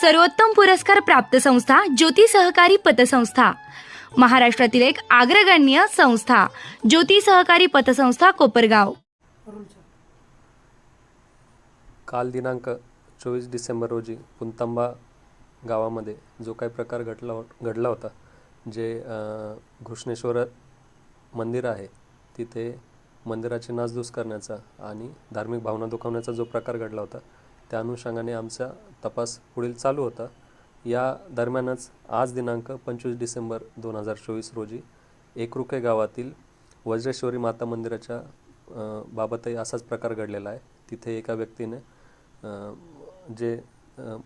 सर्वोत्तम पुरस्कार प्राप्त संस्था ज्योती सहकारी पतसंस्था. महाराष्ट्रातील एक अग्रगण्य संस्था ज्योती सहकारी पतसंस्था कोपरगाव. काल दिनांक चोवीस डिसेंबर रोजी पुंतांबा गावामध्ये जो काही प्रकार घडला हो- घडला होता जे घृष्णेश्वर मंदिर आहे तिथे मंदिराची नासधूस करण्याचा आणि धार्मिक भावना दुखावण्याचा जो प्रकार घडला होता त्या अनुषंगाने आमचा तपास पुढील चालू होता. या दरम्यानच आज दिनांक पंचवीस डिसेंबर दोन हजार चोवीस रोजी एकरुखे गावातील वज्रेश्वरी माता मंदिराच्या बाबतही असाच प्रकार घडलेला आहे. तिथे एका व्यक्तीने जे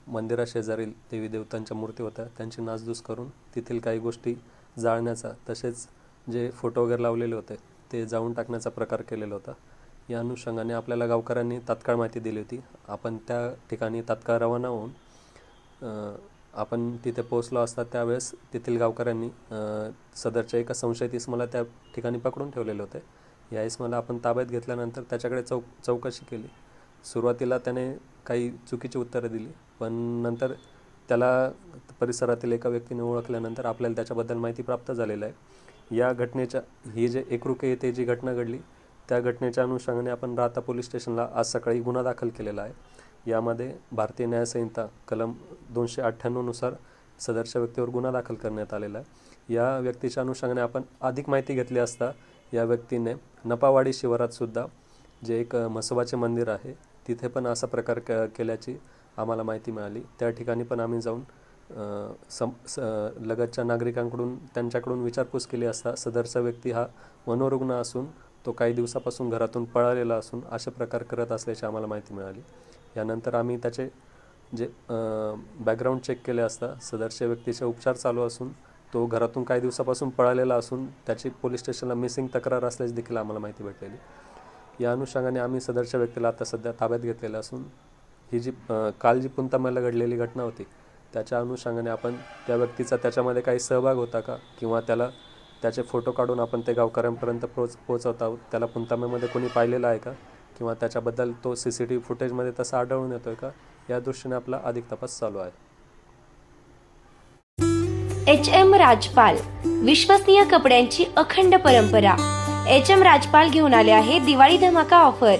मंदिराशेजारील देवी देवतांच्या मूर्ती होत्या त्यांची नासधूस करून तेथील काही गोष्टी जाळण्याचा तसेच जे फोटो वगैरे लावलेले होते ते जाळून टाकण्याचा प्रकार केलेला होता. या अनुषंगाने आपल्याला गावकऱ्यांनी तात्काळ माहिती दिली होती. आपण त्या ठिकाणी तात्काळ रवाना होऊन आपण तिथे पोहोचलो असता त्यावेळेस तेथील गावकऱ्यांनी सदरच्या एका संशयित इसमाला त्या ठिकाणी पकडून ठेवलेले होते. या इसमाला आपण ताब्यात घेतल्यानंतर त्याच्याकडे चौक चौकशी केली. सुरुवातीला त्याने काही चुकीची उत्तरं दिली पण नंतर त्याला परिसरातील एका व्यक्तीने ओळखल्यानंतर आपल्याला त्याच्याबद्दल माहिती प्राप्त झालेलं आहे. या घटनेच्या ही जे एकरुके येथे जी घटना घडली त्या घटनेच्या अनुषंगाने आपण राहता पोलीस स्टेशनला आज सकाळी गुन्हा दाखल केलेला आहे. यामध्ये भारतीय न्यायसंहिता कलम दोनशे अठ्ठ्याण्णवनुसार सदरच्या व्यक्तीवर गुन्हा दाखल करण्यात आलेला आहे. या व्यक्तीच्या अनुषंगाने आपण अधिक माहिती घेतली असता या व्यक्तीने नपावाडी शिवारातसुद्धा जे एक म्हसोबाचे मंदिर आहे तिथे पण असा प्रकार क केल्याची आम्हाला माहिती मिळाली. त्या ठिकाणी पण आम्ही जाऊन सम स लगतच्या नागरिकांकडून त्यांच्याकडून विचारपूस केली असता सदरचा व्यक्ती हा मनोरुग्ण असून तो काही दिवसापासून घरातून पळालेला असून असे प्रकार करत असल्याची आम्हाला माहिती मिळाली. यानंतर आम्ही त्याचे जे बॅकग्राऊंड चेक केले असता सदरच्या व्यक्तीचे उपचार चालू असून तो घरातून काही दिवसापासून पळालेला असून त्याची पोलीस स्टेशनला मिसिंग तक्रार असल्याची देखील आम्हाला माहिती भेटलेली. या अनुषंगाने आम्ही सदरच्या व्यक्तीला आता सध्या ताब्यात घेतलेलं असून ही जी काल जी पुंतामाला घडलेली घटना होती त्याच्या अनुषंगाने आपण त्या व्यक्तीचा त्याच्यामध्ये काही सहभाग होता का? किंवा त्याला त्याचे फोटो काढून आपण ते गावकऱ्यांपर्यंत पोच पोचवत आहोत. त्याला पुंताम्यामध्ये कोणी पाहिलेलं आहे का? किंवा त्याच्याबद्दल तो सी सी टी व्ही फुटेजमध्ये तसा आढळून येतोय का? या दृष्टीने आपला अधिक तपास चालू आहे. एच एम राजपाल विश्वसनीय कपड्यांची अखंड परंपरा. एच एम राजपाल घेऊन आले आहे दिवाळी धमाका ऑफर.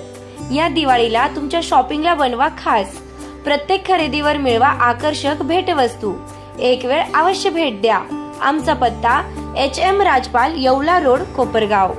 या दिवाळीला तुमच्या शॉपिंगला बनवा खास. प्रत्येक खरेदीवर मिळवा आकर्षक भेटवस्तू. एक वेळ अवश्य भेट द्या. आमचा पत्ता H M Rajpal Yeola road Kopargaon.